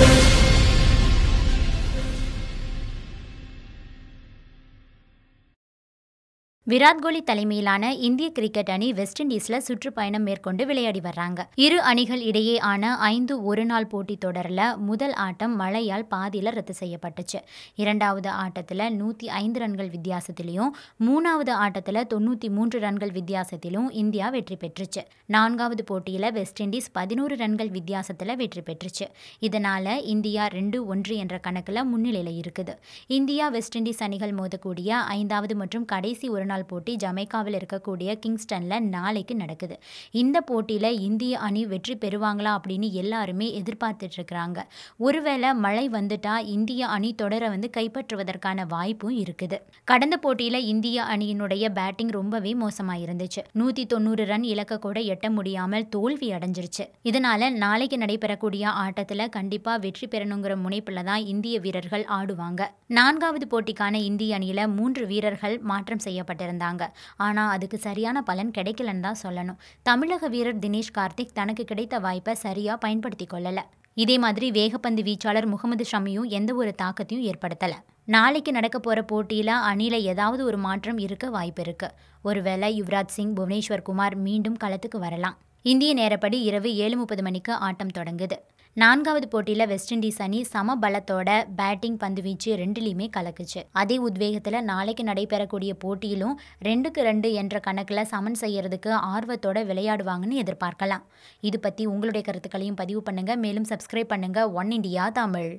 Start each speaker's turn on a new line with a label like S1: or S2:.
S1: Thank you Virat Kohli தலைமையிலான இந்திய cricket அணி வெஸ்ட் இண்டீஸ்ல சுற்றுப்பயணம் மேற்கொண்டு விளையாடி வர்றாங்க. இரு அணிகள் இடையே ஆன ஐந்து ஒருநாள் போட்டி தொடரில் முதல் ஆட்டம் மழையால் பாதியில் ரத்து செய்யப்பட்டுச்சு. இரண்டாவது ஆட்டத்தில் நூற்றி ஐந்து ரன்கள் வித்தியாசத்திலையும் மூணாவது ஆட்டத்தில் தொண்ணூற்றி மூன்று ரன்கள் வித்தியாசத்திலும் இந்தியா வெற்றி பெற்றுச்சு. நான்காவது போட்டியில் வெஸ்ட் இண்டீஸ் பதினோரு ரன்கள் வித்தியாசத்தில் வெற்றி பெற்றுச்சு. இதனால இந்தியா ரெண்டு ஒன்று என்ற கணக்கில் முன்னிலையில் இருக்குது. இந்தியா வெஸ்ட் இண்டீஸ் அணிகள் மோதக்கூடிய ஐந்தாவது மற்றும் கடைசி ஒருநாள் போட்டி ஜமைக்காவில் இருக்கக்கூடிய கிங்ஸ்டனில் நாளைக்கு நடக்குது. இந்த போட்டியில் இந்திய அணி வெற்றி பெறுவாங்களா அப்படின்னு எல்லாருமே எதிர்பார்த்துட்டு இருக்கிறாங்க. ஒருவேளை மழை வந்துட்டா இந்திய அணி தொடரை வந்து கைப்பற்றுவதற்கான வாய்ப்பும் இருக்குது. கடந்த போட்டியில் இந்திய அணியினுடைய பேட்டிங் ரொம்பவே மோசமாக இருந்துச்சு. நூற்றி தொண்ணூறு ரன் இலக்க கூட எட்ட முடியாமல் தோல்வி அடைஞ்சிருச்சு. இதனால நாளைக்கு நடைபெறக்கூடிய ஆட்டத்தில் கண்டிப்பாக வெற்றி பெறணுங்கிற முனைப்பில் தான் இந்திய வீரர்கள் ஆடுவாங்க. நான்காவது போட்டிக்கான இந்திய அணியில் மூன்று வீரர்கள் மாற்றம் செய்யப்பட்டிருந்தாங்க ஆனால் அதுக்கு சரியான பலன் கிடைக்கலன்னு தான் சொல்லணும். தமிழக வீரர் தினேஷ் கார்த்திக் தனக்கு கிடைத்த வாய்ப்பை சரியாக பயன்படுத்தி கொள்ளலை. இதே மாதிரி வேகப்பந்து வீச்சாளர் முகமது ஷமியும் எந்த ஒரு தாக்கத்தையும் ஏற்படுத்தலை. நாளைக்கு நடக்க போகிற போட்டியில் அணியில் ஏதாவது ஒரு மாற்றம் இருக்க வாய்ப்பு இருக்குது ஒருவேளை யுவராஜ் சிங் புவனேஸ்வர் குமார் மீண்டும் களத்துக்கு வரலாம். இந்திய நேரப்படி இரவு ஏழு முப்பது மணிக்கு ஆட்டம் தொடங்குது. நான்காவது போட்டியில் வெஸ்ட் இண்டீஸ் அணி சம பலத்தோட பேட்டிங் பந்துவீச்சு ரெண்டுலேயுமே கலக்குச்சு. அதே உத்வேகத்தில் நாளைக்கு நடைபெறக்கூடிய போட்டியிலும் ரெண்டுக்கு ரெண்டு என்ற கணக்கில் சமன் செய்யறதுக்கு ஆர்வத்தோட விளையாடுவாங்கன்னு எதிர்பார்க்கலாம். இது பற்றி உங்களுடைய கருத்துக்களையும் பதிவு பண்ணுங்கள் மேலும் சப்ஸ்கிரைப் பண்ணுங்கள் ஒன் இண்டியா தமிழ்.